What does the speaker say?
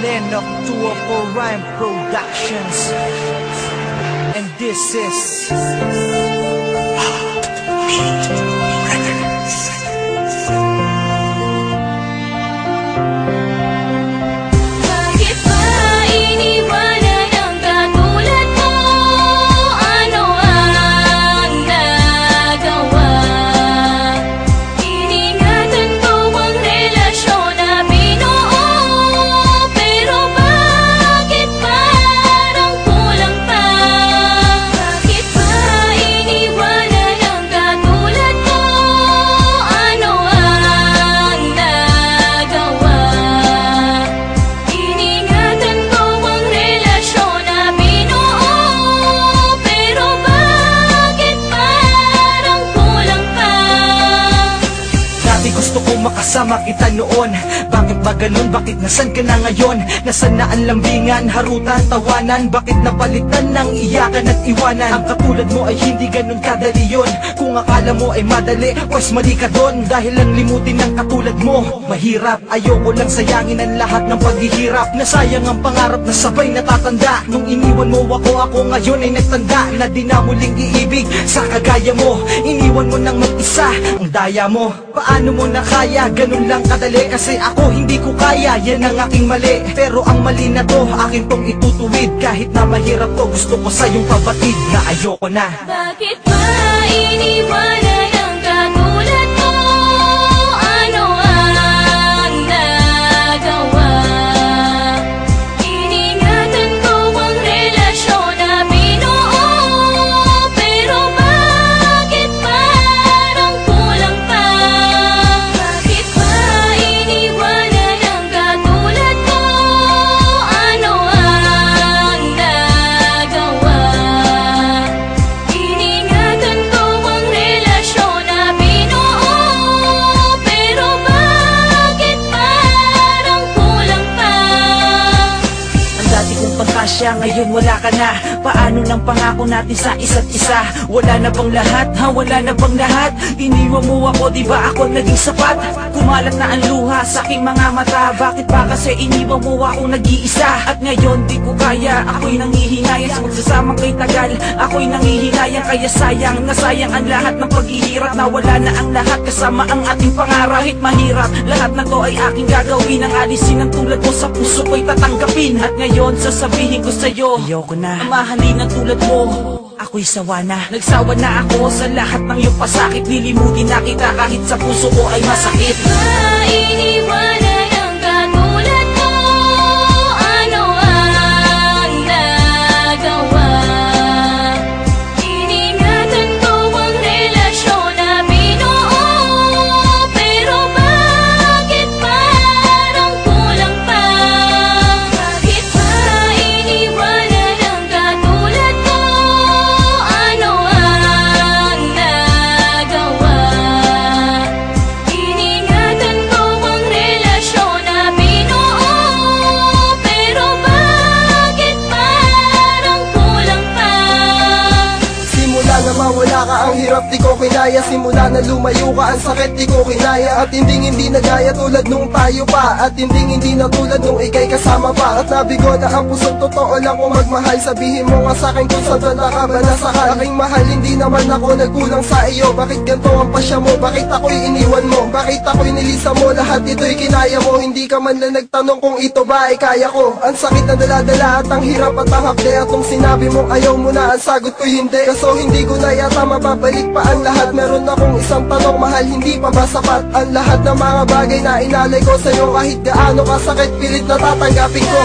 Glenn of Tour for Rhyme Productions. And this is. Makasama kita noon Bakit ba ganun? Bakit nasan ka na ngayon? Nasaan na ang lambingan, harutan, tawanan? Bakit napalitan ng iyakan at iwanan? Ang katulad mo ay hindi ganun kadali yun Kung akala mo ay madali, pues mali ka doon Dahil ang limutin ng katulad mo Mahirap, ayoko lang sayangin ang lahat ng paghihirap Nasayang ang pangarap na sabay natatanda Nung iniwan mo ako, ako ngayon ay nagtanda Na di na muling iibig sa kagaya mo Iniwan mo nang mag-isa ang daya mo Paano mo na kaya? Ganun lang kadali Kasi ako hindi ko kaya, yan ang aking mali. Pero ang mali na to, akin tong itutuwid. Kahit na mahirap to, gusto ko sa'yong pabatid Na ayoko na. Bakit ba iniwanan kong pagkasya, ngayon wala ka na Paano ng pangako natin sa isa't isa? Wala na bang lahat? Ha? Wala na bang lahat? Iniwan mo ako, di ba ako naging sapat? Kumalat na ang luha sa aking mga mata Bakit ba kasi iniwan mo ako nag-iisa? At ngayon di ko kaya, ako'y nangihinayang Sa magsasamang kay tagal, ako'y nangihinayang Kaya sayang, nasayang ang lahat ng paghihirap Na wala na ang lahat kasama ang ating pangarap Kahit mahirap, lahat na to ay aking gagawin Ang alisin ang tulad mo sa puso ko'y tatanggapin At ngayon sasabihin ko sa'yo. Ayoko na. Mahalin ang tulad mo. Ako'y sawa na. Nagsawa na ako sa lahat ng iyong pasakit. Lilimutin na kita kahit sa puso ko ay masakit. Ba Simula ka ang hirap di ko kinaya. Simula na lumayo ka ang sakit di ko kinaya. At hindi hindi nagaya tulad nung tayo pa. At hindi hindi na tulad nung ikay kasama pa. At nabigo na ang pusong totoo lang kung magmahal. Sabihin mo nga sa'kin kung saan ka ka ba nasakal Aking mahal hindi naman ako nagkulang sa iyo. Bakit ganito ang pasya mo? Bakit ako'y iniwan mo? Bakit ako'y nilisa mo? Lahat ito'y kinaya mo. Hindi ka man lang nagtanong kung ito ba ay kaya ko. Ang sakit na daladala at ang hirap at ang hapde At kung sinabi mong ayaw mo na ang sagot ko'y hindi. Kaso hindi ko na yata mababalik pa ang lahat. Meron akong isang tanong mahal hindi pa ba Ang lahat ng mga bagay na inalay ko sa'yo? Kahit gaano kasakit pilit na tatanggapin ko